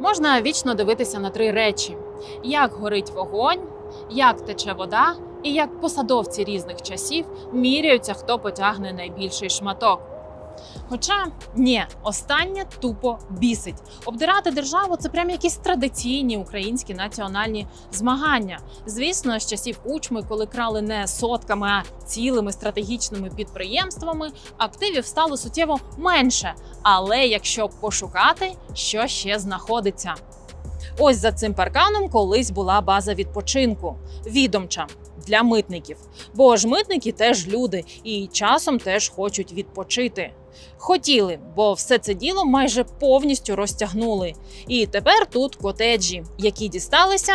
Можна вічно дивитися на три речі: як горить вогонь, як тече вода, і як посадовці різних часів міряються, хто потягне найбільший шматок. Хоча ні, останнє тупо бісить. Обдирати державу це прям якісь традиційні українські національні змагання. Звісно, з часів кучми, коли крали не сотками, а цілими стратегічними підприємствами, активів стало суттєво менше. Але якщо пошукати, що ще знаходиться. Ось за цим парканом колись була база відпочинку відомча для митників. Бо ж митники теж люди і часом теж хочуть відпочити. Хотіли, бо все це діло майже повністю розтягнули. І тепер тут котеджі, які дісталися.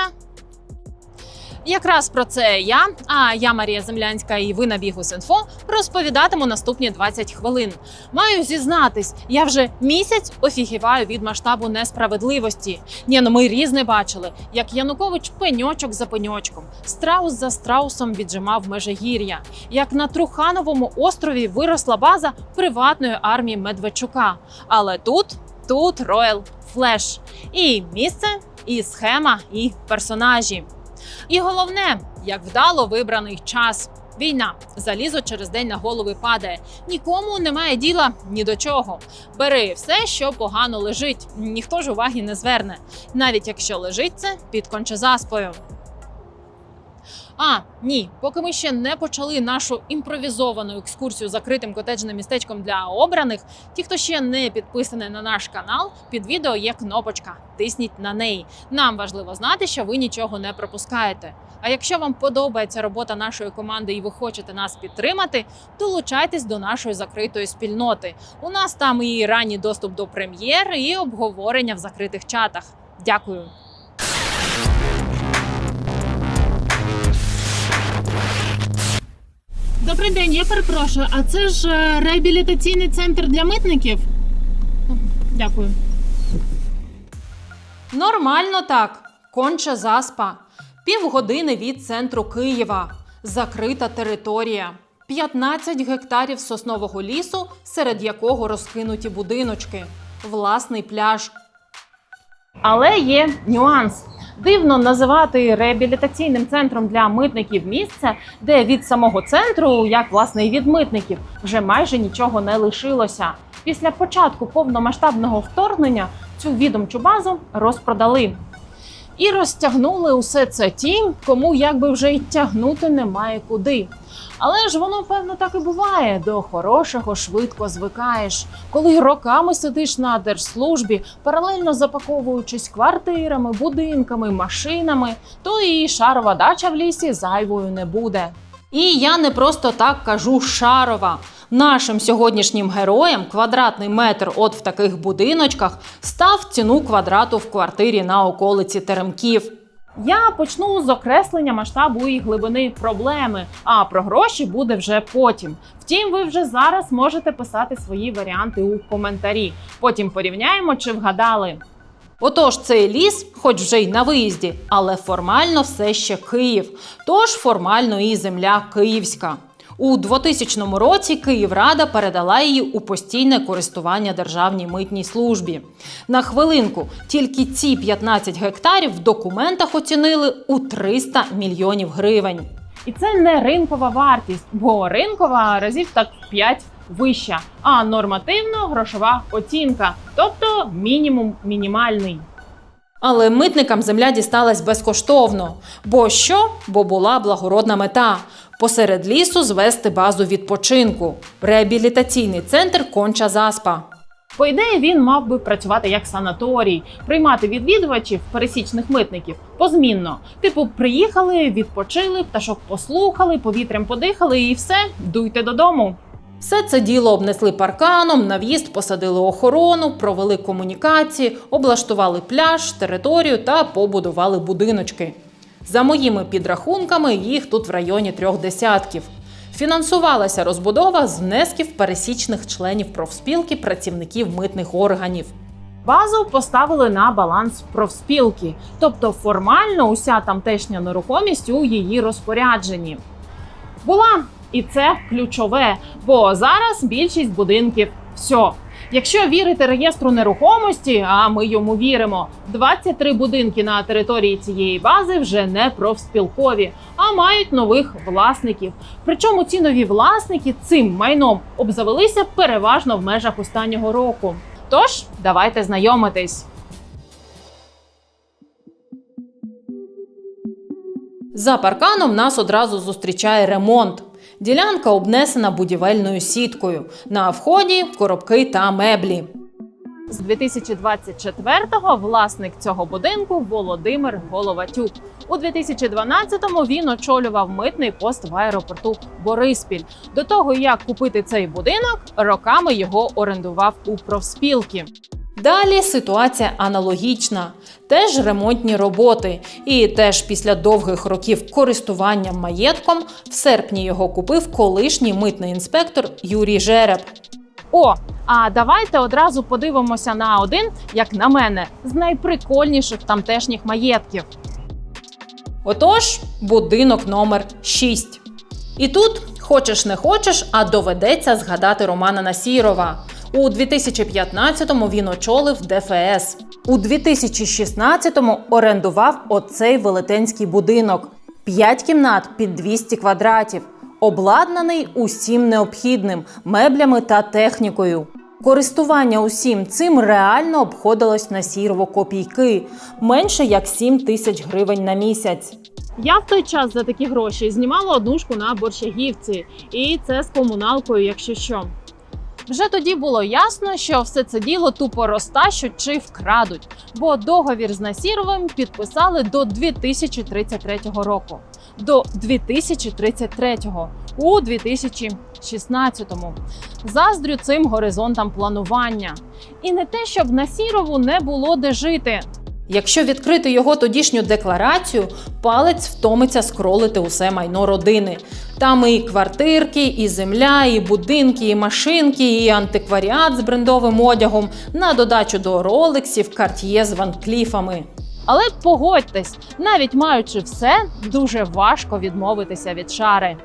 Якраз про це я, а я Марія Землянська, і ви на бігу Синфо розповідатиму наступні 20 хвилин. Маю зізнатись, я вже місяць офігіваю від масштабу несправедливості. Ні, ну ми різне бачили, як Янукович пеньочок за пеньочком, страус за страусом віджимав межигір'я, як на Трухановому острові виросла база приватної армії Медведчука. Але тут, тут Royal Flash. і місце, і схема, і персонажі. І головне, як вдало вибраний час. Війна залізо через день на голови падає. Нікому немає діла ні до чого. Бери все, що погано лежить. Ніхто ж уваги не зверне, навіть якщо лежить це під кончезаспою. А ні, поки ми ще не почали нашу імпровізовану екскурсію закритим котеджним містечком для обраних. Ті, хто ще не підписаний на наш канал, під відео є кнопочка. Тисніть на неї. Нам важливо знати, що ви нічого не пропускаєте. А якщо вам подобається робота нашої команди і ви хочете нас підтримати, долучайтесь до нашої закритої спільноти. У нас там і ранній доступ до прем'єр, і обговорення в закритих чатах. Дякую. Добрий день, я перепрошую. А це ж е, реабілітаційний центр для митників? Дякую. Нормально так. Конча заспа. Півгодини від центру Києва. Закрита територія. 15 гектарів соснового лісу, серед якого розкинуті будиночки. Власний пляж. Але є нюанс. Дивно називати реабілітаційним центром для митників місце, де від самого центру, як власне і від митників, вже майже нічого не лишилося. Після початку повномасштабного вторгнення цю відомчу базу розпродали. І розтягнули усе це тім, кому якби вже й тягнути немає куди. Але ж воно певно так і буває. До хорошого швидко звикаєш. Коли роками сидиш на держслужбі, паралельно запаковуючись квартирами, будинками, машинами, то і шарова дача в лісі зайвою не буде. І я не просто так кажу шарова. Нашим сьогоднішнім героям квадратний метр от в таких будиночках став ціну квадрату в квартирі на околиці Теремків. Я почну з окреслення масштабу і глибини проблеми, а про гроші буде вже потім. Втім, ви вже зараз можете писати свої варіанти у коментарі. Потім порівняємо, чи вгадали. Отож, цей ліс, хоч вже й на виїзді, але формально все ще Київ. Тож формально і земля київська. У 2000 році Київрада передала її у постійне користування державній митній службі. На хвилинку тільки ці 15 гектарів в документах оцінили у 300 мільйонів гривень. І це не ринкова вартість, бо ринкова разів так в 5 вища, а нормативно грошова оцінка, тобто мінімум мінімальний. Але митникам земля дісталась безкоштовно. Бо що? Бо була благородна мета посеред лісу звести базу відпочинку. Реабілітаційний центр Конча Заспа. По ідеї, він мав би працювати як санаторій, приймати відвідувачів пересічних митників позмінно. Типу, приїхали, відпочили, пташок послухали, повітрям подихали, і все, дуйте додому. Все це діло обнесли парканом, на в'їзд посадили охорону, провели комунікації, облаштували пляж, територію та побудували будиночки. За моїми підрахунками, їх тут в районі трьох десятків. Фінансувалася розбудова з внесків пересічних членів профспілки працівників митних органів. Базу поставили на баланс профспілки, тобто формально уся тамтешня нерухомість у її розпорядженні. Була і це ключове, бо зараз більшість будинків все. Якщо вірити реєстру нерухомості, а ми йому віримо, 23 будинки на території цієї бази вже не профспілкові, а мають нових власників. Причому ці нові власники цим майном обзавелися переважно в межах останнього року. Тож давайте знайомитись. За парканом нас одразу зустрічає ремонт. Ділянка обнесена будівельною сіткою. На вході коробки та меблі. З 2024-го власник цього будинку Володимир Головатюк. У 2012-му він очолював митний пост в аеропорту Бориспіль. До того як купити цей будинок, роками його орендував у профспілки. Далі ситуація аналогічна. Теж ремонтні роботи. І теж після довгих років користування маєтком в серпні його купив колишній митний інспектор Юрій Жереб. О, а давайте одразу подивимося на один, як на мене, з найприкольніших тамтешніх маєтків. Отож, будинок номер 6. І тут, хочеш не хочеш, а доведеться згадати Романа Насірова. У 2015-му він очолив ДФС. У 2016-му орендував оцей велетенський будинок. 5 кімнат під 200 квадратів, обладнаний усім необхідним меблями та технікою. Користування усім цим реально обходилось на сірово копійки менше як 7 тисяч гривень на місяць. Я в той час за такі гроші знімала однушку на борщагівці, і це з комуналкою, якщо що. Вже тоді було ясно, що все це діло тупо розтащуть чи вкрадуть, бо договір з Насіровим підписали до 2033 року. До 2033-го у 2016-му. Заздрю цим горизонтам планування. І не те, щоб Насірову не було де жити. Якщо відкрити його тодішню декларацію, палець втомиться скролити усе майно родини. Там і квартирки, і земля, і будинки, і машинки, і антикваріат з брендовим одягом на додачу до ролексів, карт'є з ванкліфами. Але погодьтесь, навіть маючи все, дуже важко відмовитися від шари.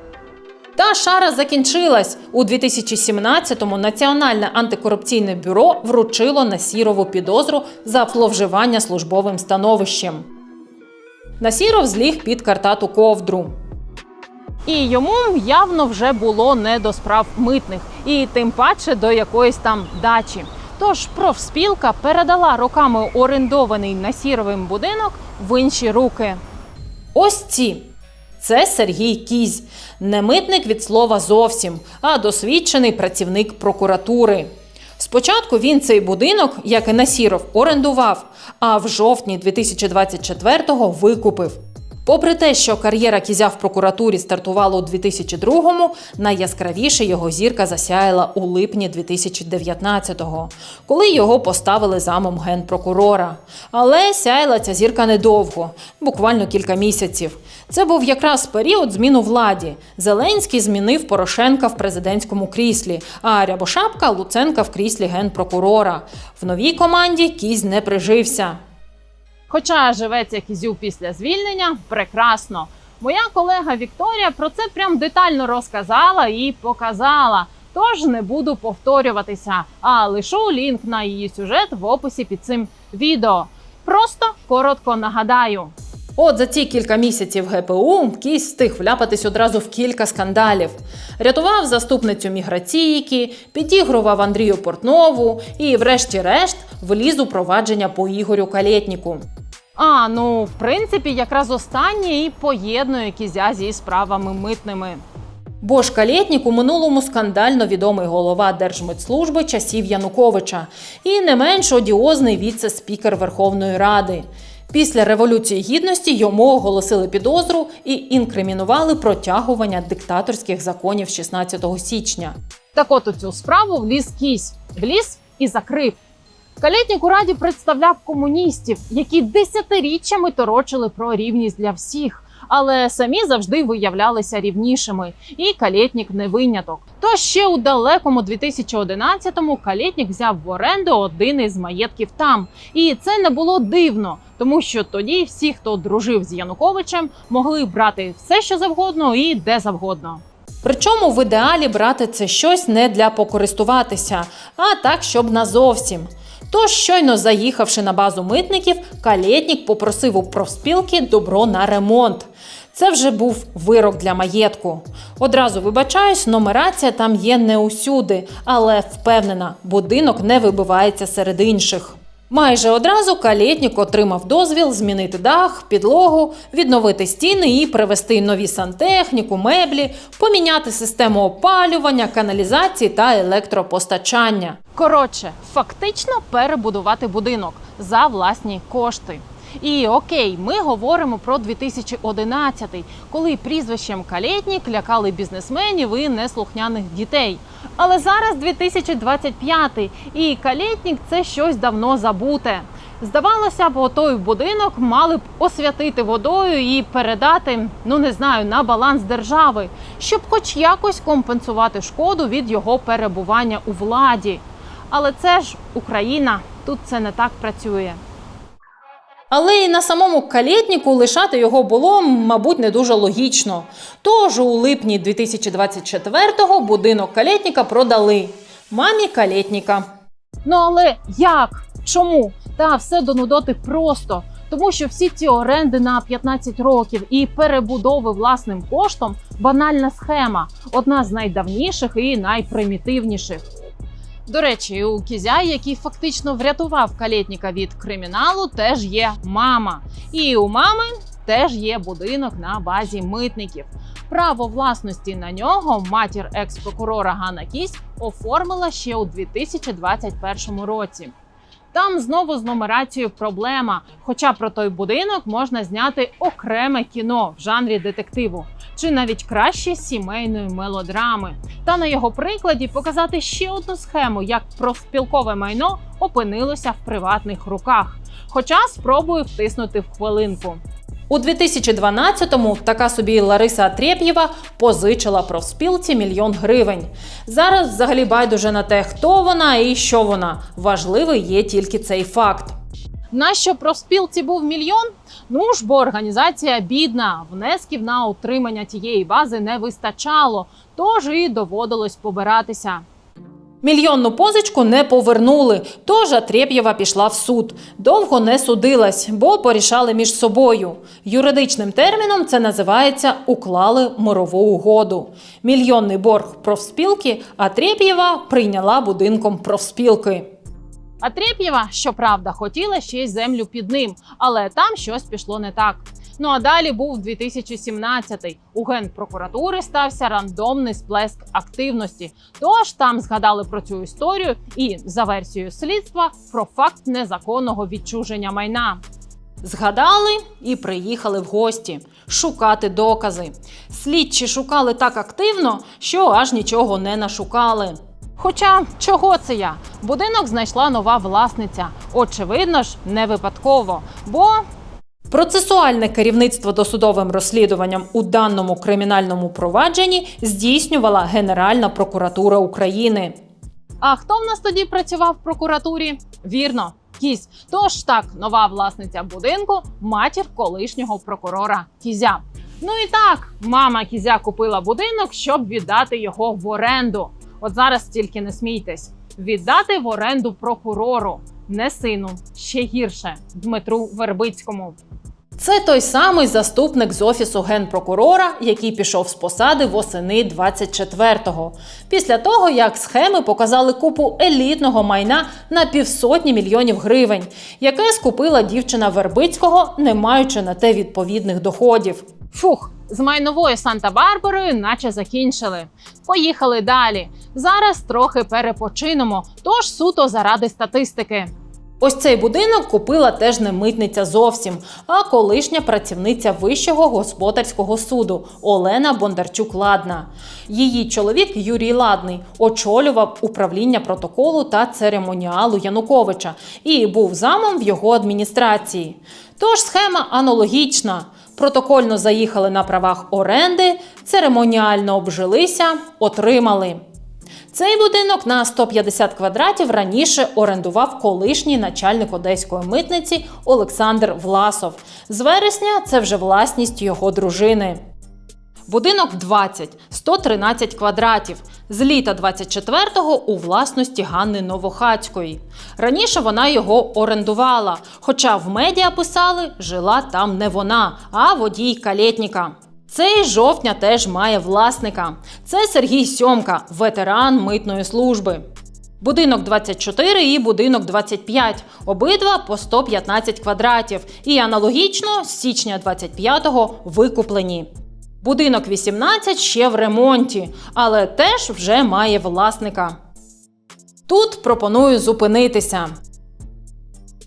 Та шара закінчилась у 2017-му. Національне антикорупційне бюро вручило Насірову підозру за зловживання службовим становищем. Насіров зліг під картату ковдру. І йому явно вже було не до справ митних, і тим паче до якоїсь там дачі. Тож профспілка передала роками орендований Насіровим будинок в інші руки. Ось ці. Це Сергій Кізь, не митник від слова зовсім, а досвідчений працівник прокуратури. Спочатку він цей будинок, як і Насіров, орендував, а в жовтні 2024-го викупив. Попри те, що кар'єра кізя в прокуратурі стартувала у 2002-му, найяскравіше його зірка засяяла у липні 2019-го, коли його поставили замом генпрокурора. Але сяяла ця зірка недовго, буквально кілька місяців. Це був якраз період зміну владі. Зеленський змінив Порошенка в президентському кріслі, а Рябошапка Луценка в кріслі генпрокурора. В новій команді кізь не прижився. Хоча живеться кізю після звільнення прекрасно. Моя колега Вікторія про це прям детально розказала і показала. Тож не буду повторюватися, а лишу лінк на її сюжет в описі під цим відео. Просто коротко нагадаю. От за ці кілька місяців ГПУ кісь встиг вляпатись одразу в кілька скандалів. Рятував заступницю міграційки, підігрував Андрію Портнову і, врешті-решт, вліз у провадження по Ігорю Калєтніку. А, ну, в принципі, якраз останнє і поєднує кізя зі справами митними. Бо ж Калєтнік у минулому скандально відомий голова Держмитслужби часів Януковича і не менш одіозний віце-спікер Верховної Ради. Після Революції Гідності йому оголосили підозру і інкримінували протягування диктаторських законів 16 січня. Так от у цю справу вліз кісь, вліз і закрив. Калєтнік у раді представляв комуністів, які десятиріччями торочили про рівність для всіх, але самі завжди виявлялися рівнішими, і Калєтнік не виняток. То ще у далекому 2011-му Калєтнік взяв в оренду один із маєтків там, і це не було дивно, тому що тоді всі, хто дружив з Януковичем, могли брати все, що завгодно і де завгодно. Причому в ідеалі брати це щось не для покористуватися, а так, щоб назовсім. Тож, щойно заїхавши на базу митників, калєтнік попросив у профспілки добро на ремонт. Це вже був вирок для маєтку. Одразу вибачаюсь, нумерація там є не усюди, але впевнена, будинок не вибивається серед інших. Майже одразу калєтнік отримав дозвіл змінити дах, підлогу, відновити стіни і привезти нові сантехніку, меблі, поміняти систему опалювання, каналізації та електропостачання. Коротше, фактично перебудувати будинок за власні кошти. І окей, ми говоримо про 2011, коли прізвищем Калєтнік лякали бізнесменів і неслухняних дітей. Але зараз 2025, і Калєтнік – це щось давно забуте. Здавалося б, той будинок мали б освятити водою і передати, ну не знаю, на баланс держави, щоб хоч якось компенсувати шкоду від його перебування у владі. Але це ж Україна, тут це не так працює. Але і на самому калєтніку лишати його було, мабуть, не дуже логічно. Тож у липні 2024-го будинок калєтніка продали мамі калєтніка. Ну але як? Чому? Та все до нудоти просто. Тому що всі ці оренди на 15 років і перебудови власним коштом банальна схема, одна з найдавніших і найпримітивніших. До речі, у Кізя, який фактично врятував калєтніка від криміналу, теж є мама. І у мами теж є будинок на базі митників. Право власності на нього матір екс-прокурора Ганна Кісь оформила ще у 2021 році. Там знову з нумерацією проблема. Хоча про той будинок можна зняти окреме кіно в жанрі детективу, чи навіть краще сімейної мелодрами. Та на його прикладі показати ще одну схему, як профспілкове майно опинилося в приватних руках. Хоча спробую втиснути в хвилинку. У 2012-му така собі Лариса Атрєп'єва позичила профспілці мільйон гривень. Зараз взагалі байдуже на те, хто вона і що вона. Важливий є тільки цей факт. Нащо профспілці був мільйон? Ну ж бо організація бідна, внесків на утримання тієї бази не вистачало, тож і доводилось побиратися. Мільйонну позичку не повернули, тож Атрєп'єва пішла в суд. Довго не судилась, бо порішали між собою. Юридичним терміном це називається уклали мирову угоду. Мільйонний борг профспілки Атрєп'єва прийняла будинком профспілки. Атрєп'єва, щоправда, хотіла ще й землю під ним, але там щось пішло не так. Ну а далі був 2017-й. У генпрокуратури стався рандомний сплеск активності. Тож там згадали про цю історію і за версією слідства про факт незаконного відчуження майна. Згадали і приїхали в гості шукати докази. Слідчі шукали так активно, що аж нічого не нашукали. Хоча чого це я? Будинок знайшла нова власниця. Очевидно ж, не випадково, бо Процесуальне керівництво досудовим розслідуванням у даному кримінальному провадженні здійснювала Генеральна прокуратура України. А хто в нас тоді працював в прокуратурі? Вірно, кісь. Тож так, нова власниця будинку, матір колишнього прокурора Кізя. Ну і так, мама Кізя купила будинок, щоб віддати його в оренду. От зараз тільки не смійтесь. Віддати в оренду прокурору, не сину, ще гірше Дмитру Вербицькому. Це той самий заступник з офісу генпрокурора, який пішов з посади восени 24-го. Після того, як схеми показали купу елітного майна на півсотні мільйонів гривень, яке скупила дівчина Вербицького, не маючи на те відповідних доходів. Фух, з майновою Санта-Барбарою наче закінчили. Поїхали далі. Зараз трохи перепочинемо, тож суто заради статистики. Ось цей будинок купила теж не митниця зовсім, а колишня працівниця Вищого господарського суду Олена Бондарчук-Ладна. Її чоловік Юрій Ладний очолював управління протоколу та церемоніалу Януковича і був замом в його адміністрації. Тож схема аналогічна. Протокольно заїхали на правах оренди, церемоніально обжилися, отримали. Цей будинок на 150 квадратів раніше орендував колишній начальник одеської митниці Олександр Власов. З вересня це вже власність його дружини. Будинок 20, 113 квадратів. З літа 24-го у власності Ганни Новохацької. Раніше вона його орендувала, хоча в медіа писали, жила там не вона, а водій калєтніка. Цей жовтня теж має власника. Це Сергій Сьомка, ветеран митної служби. Будинок 24 і будинок 25. Обидва по 115 квадратів. І аналогічно з січня 25-го викуплені. Будинок 18 ще в ремонті, але теж вже має власника. Тут пропоную зупинитися.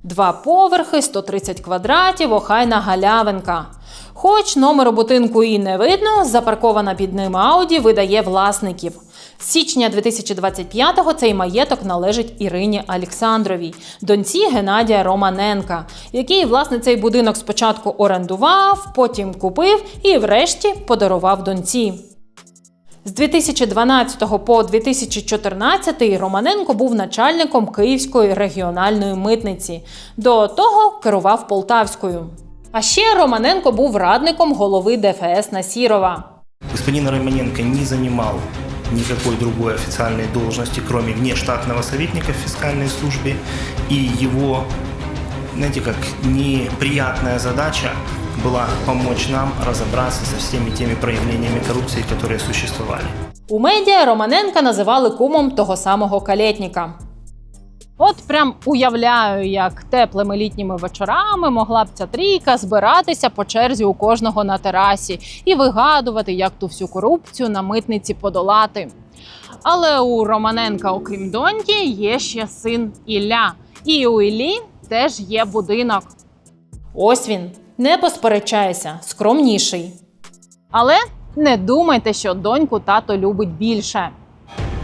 Два поверхи, 130 квадратів, охайна галявинка. Хоч номеру будинку і не видно, запаркована під ним Ауді видає власників. З січня 2025-го цей маєток належить Ірині Олександровій, доньці Геннадія Романенка, який власне цей будинок спочатку орендував, потім купив і, врешті, подарував доньці. З 2012 по 2014 Романенко був начальником Київської регіональної митниці. До того керував Полтавською. А ще Романенко був радником голови ДФС Насірова. Господин Романенко не занимал никакой другой официальной должности, кроме внештатного советника в фискальной службе. И его, знаете, как неприятная задача была помочь нам разобраться со всеми теми проявлениями коррупции, которые существовали. У медіа Романенка називали кумом того самого калєтніка. От прям уявляю, як теплими літніми вечорами могла б ця трійка збиратися по черзі у кожного на терасі і вигадувати, як ту всю корупцію на митниці подолати. Але у Романенка, окрім доньки, є ще син Ілля. І у Іллі теж є будинок. Ось він, не посперечайся, скромніший. Але не думайте, що доньку тато любить більше.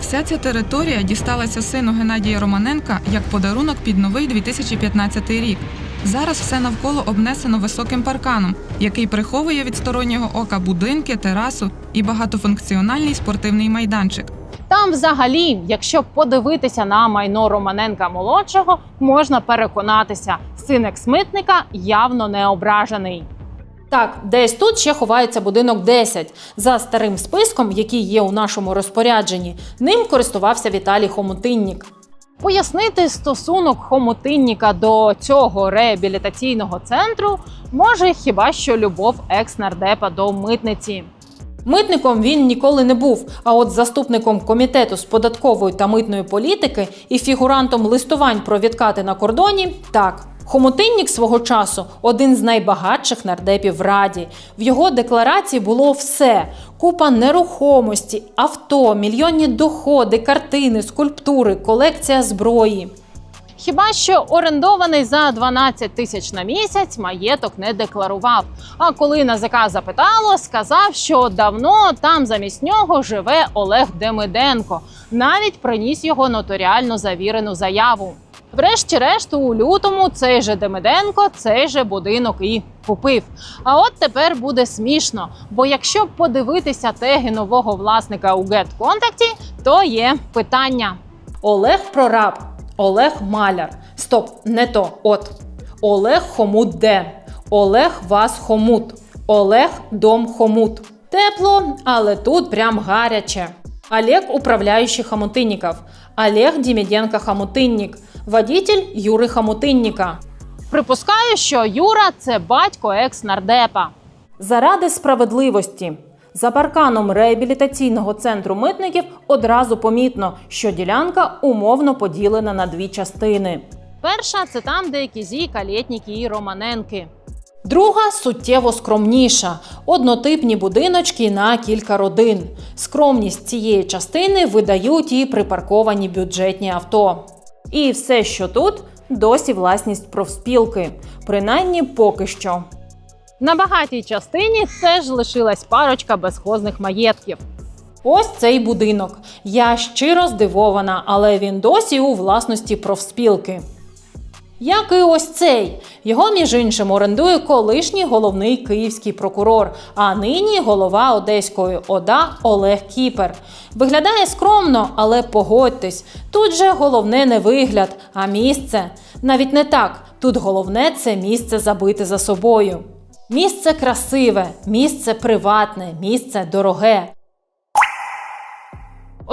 Вся ця територія дісталася сину Геннадія Романенка як подарунок під новий 2015 рік. Зараз все навколо обнесено високим парканом, який приховує від стороннього ока будинки, терасу і багатофункціональний спортивний майданчик. Там, взагалі, якщо подивитися на майно Романенка молодшого, можна переконатися, син ексмитника явно не ображений. Так, десь тут ще ховається будинок 10. За старим списком, який є у нашому розпорядженні, ним користувався Віталій Хомутиннік. Пояснити стосунок Хомутинніка до цього реабілітаційного центру може хіба що любов екс-нардепа до митниці. Митником він ніколи не був. А от заступником комітету з податкової та митної політики і фігурантом листувань про відкати на кордоні так. Хомутиннік свого часу один з найбагатших нардепів в раді. В його декларації було все: купа нерухомості, авто, мільйонні доходи, картини, скульптури, колекція зброї. Хіба що орендований за 12 тисяч на місяць маєток не декларував. А коли НАЗК запитало, сказав, що давно там замість нього живе Олег Демиденко. Навіть приніс його нотаріально завірену заяву. Врешті-решт, у лютому цей же Демиденко цей же будинок і купив. А от тепер буде смішно, бо якщо подивитися теги нового власника у GetContact, то є питання. Олег Прораб, Олег Маляр. Стоп, не то. От. Олег Хомут Д. Олег Вас Хомут. Олег Дом Хомут. Тепло, але тут прям гаряче. Олег управляющий Хомутинников. Олег Діміденко Хомутинник. Водитель Юри Хомутинніка. Припускаю, що Юра це батько екс-нардепа. Заради справедливості. За парканом реабілітаційного центру митників одразу помітно, що ділянка умовно поділена на дві частини. Перша це там, де кізі, калєтніки і романенки. Друга суттєво скромніша, однотипні будиночки на кілька родин. Скромність цієї частини видають і припарковані бюджетні авто. І все, що тут, досі власність профспілки, принаймні поки що. На багатій частині теж лишилась парочка безхозних маєтків. Ось цей будинок. Я щиро здивована, але він досі у власності профспілки. Як і ось цей. Його, між іншим, орендує колишній головний київський прокурор, а нині голова Одеської ОДА Олег Кіпер. Виглядає скромно, але погодьтесь, тут же головне не вигляд, а місце. Навіть не так. Тут головне це місце забити за собою. Місце красиве, місце приватне, місце дороге.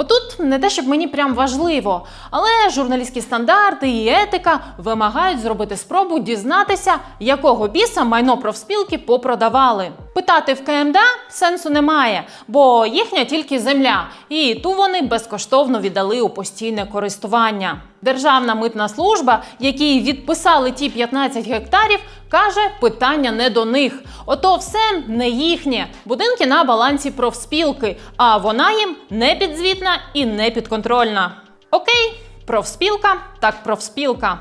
Отут не те, щоб мені прям важливо, але журналістські стандарти і етика вимагають зробити спробу дізнатися, якого біса майно профспілки попродавали. Питати в КМДА сенсу немає, бо їхня тільки земля, і ту вони безкоштовно віддали у постійне користування. Державна митна служба, якій відписали ті 15 гектарів, каже, питання не до них. Ото все не їхнє. Будинки на балансі профспілки, а вона їм не підзвітна і не підконтрольна. Окей, профспілка, так профспілка.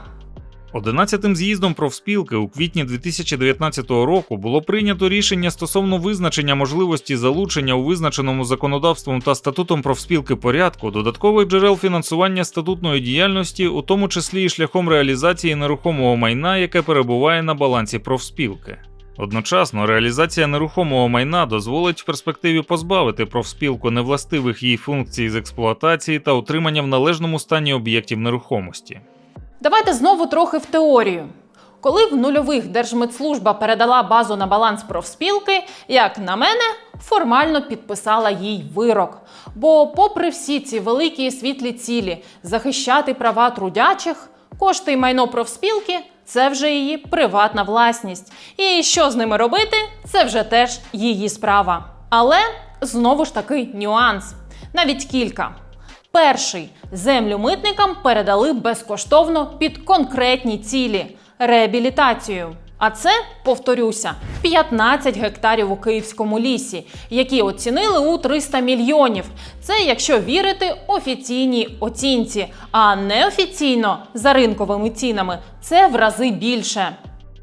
11-тим з'їздом профспілки у квітні 2019 року було прийнято рішення стосовно визначення можливості залучення у визначеному законодавством та статутом профспілки порядку додаткових джерел фінансування статутної діяльності, у тому числі і шляхом реалізації нерухомого майна, яке перебуває на балансі профспілки. Одночасно, реалізація нерухомого майна дозволить в перспективі позбавити профспілку невластивих їй функцій з експлуатації та утримання в належному стані об'єктів нерухомості. Давайте знову трохи в теорію. Коли в нульових Держмитслужба передала базу на баланс профспілки, як на мене, формально підписала їй вирок. Бо, попри всі ці великі і світлі цілі захищати права трудячих, кошти й майно профспілки це вже її приватна власність. І що з ними робити, це вже теж її справа. Але знову ж таки нюанс, навіть кілька. Перший землю митникам передали безкоштовно під конкретні цілі реабілітацію. А це, повторюся, 15 гектарів у київському лісі, які оцінили у 300 мільйонів. Це якщо вірити офіційній оцінці, а неофіційно за ринковими цінами це в рази більше.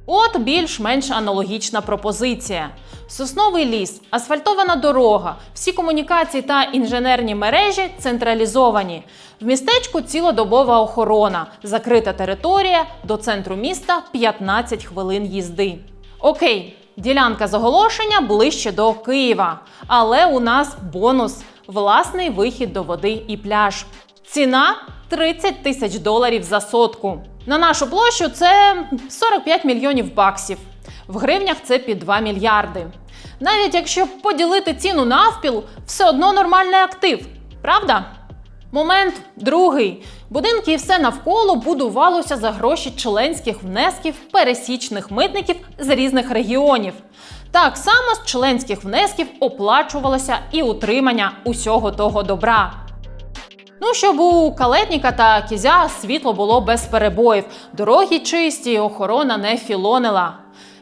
От більш-менш аналогічна пропозиція. Сосновий ліс, асфальтована дорога, всі комунікації та інженерні мережі централізовані. В містечку цілодобова охорона, закрита територія до центру міста 15 хвилин їзди. Окей, ділянка з оголошення ближче до Києва, але у нас бонус власний вихід до води і пляж. Ціна 30 тисяч доларів за сотку. На нашу площу це 45 мільйонів баксів. В гривнях це під 2 мільярди. Навіть якщо поділити ціну навпіл, все одно нормальний актив, правда? Момент другий. Будинки і все навколо будувалося за гроші членських внесків пересічних митників з різних регіонів. Так само з членських внесків оплачувалося і утримання усього того добра. Ну, щоб у калетніка та кізя світло було без перебоїв, дороги чисті, охорона не філонила.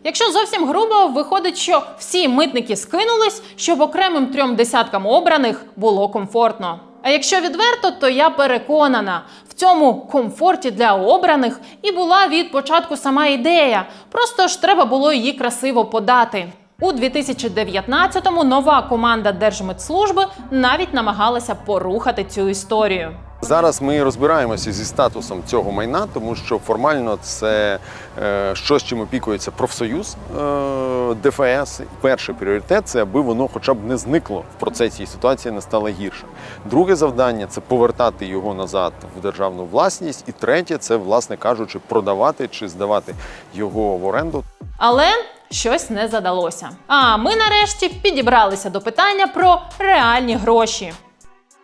Якщо зовсім грубо, виходить, що всі митники скинулись, щоб окремим трьом десяткам обраних було комфортно. А якщо відверто, то я переконана, в цьому комфорті для обраних і була від початку сама ідея. Просто ж треба було її красиво подати. У 2019-му нова команда Держмитслужби навіть намагалася порухати цю історію. Зараз ми розбираємося зі статусом цього майна, тому що формально це е, щось, чим опікується профсоюз е, ДФС. Перший пріоритет це аби воно хоча б не зникло в процесі і ситуація не стала гірше. Друге завдання це повертати його назад в державну власність. І третє це, власне кажучи, продавати чи здавати його в оренду. Але щось не задалося. А ми нарешті підібралися до питання про реальні гроші.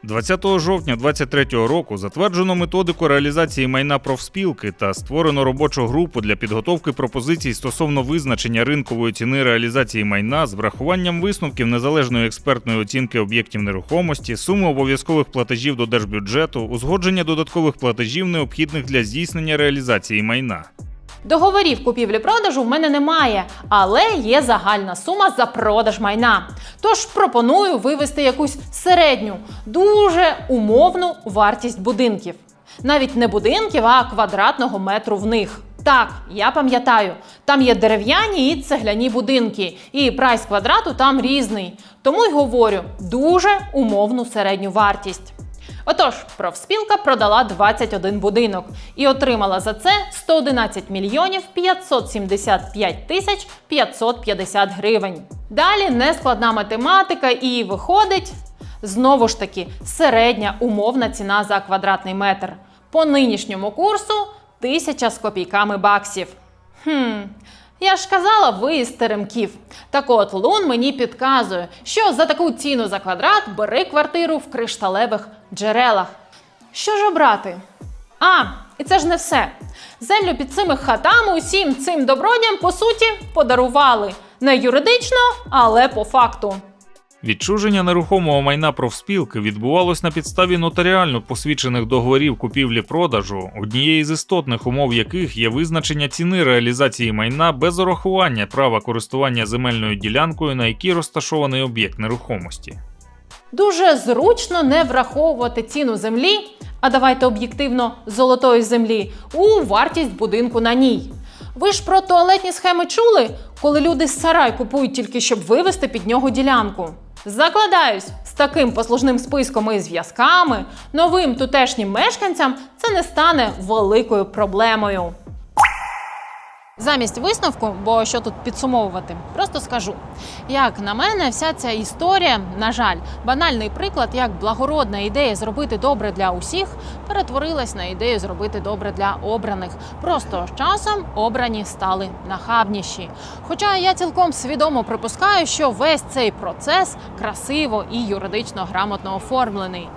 20 жовтня 2023 року затверджено методику реалізації майна профспілки та створено робочу групу для підготовки пропозицій стосовно визначення ринкової ціни реалізації майна з врахуванням висновків незалежної експертної оцінки об'єктів нерухомості, суми обов'язкових платежів до держбюджету, узгодження додаткових платежів, необхідних для здійснення реалізації майна. Договорів купівлі-продажу в мене немає, але є загальна сума за продаж майна. Тож пропоную вивести якусь середню, дуже умовну вартість будинків. Навіть не будинків, а квадратного метру в них. Так, я пам'ятаю, там є дерев'яні і цегляні будинки, і прайс квадрату там різний. Тому й говорю дуже умовну середню вартість. Отож, профспілка продала 21 будинок і отримала за це 111 мільйонів 575 тисяч 550 гривень. Далі нескладна математика і виходить знову ж таки середня умовна ціна за квадратний метр. По нинішньому курсу тисяча з копійками баксів. Хм, Я ж казала, ви із теремків. Так от Лун мені підказує, що за таку ціну за квадрат бери квартиру в кришталевих джерелах. Що ж обрати? А, і це ж не все. Землю під цими хатами усім цим добродіям, по суті, подарували. Не юридично, але по факту. Відчуження нерухомого майна профспілки відбувалось на підставі нотаріально посвідчених договорів купівлі-продажу, однієї з істотних умов яких є визначення ціни реалізації майна без урахування права користування земельною ділянкою, на якій розташований об'єкт нерухомості. Дуже зручно не враховувати ціну землі, а давайте об'єктивно золотої землі, у вартість будинку на ній. Ви ж про туалетні схеми чули, коли люди сарай купують тільки щоб вивести під нього ділянку. Закладаюсь, з таким послужним списком і зв'язками новим тутешнім мешканцям це не стане великою проблемою. Замість висновку, бо що тут підсумовувати, просто скажу. Як на мене, вся ця історія, на жаль, банальний приклад, як благородна ідея зробити добре для усіх, перетворилась на ідею зробити добре для обраних. Просто з часом обрані стали нахабніші. Хоча я цілком свідомо припускаю, що весь цей процес красиво і юридично грамотно оформлений.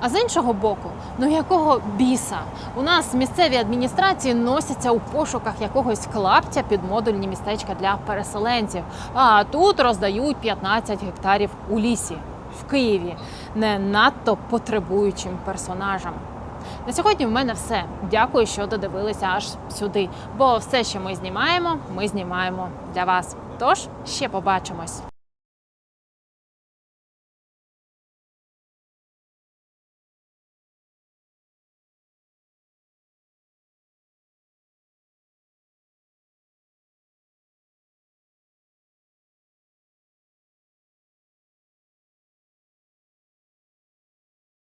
А з іншого боку, ну якого біса? У нас місцеві адміністрації носяться у пошуках якогось клаптя під модульні містечка для переселенців. А тут роздають 15 гектарів у лісі в Києві не надто потребуючим персонажам. На сьогодні в мене все. Дякую, що додивилися аж сюди. Бо все, що ми знімаємо, ми знімаємо для вас. Тож ще побачимось.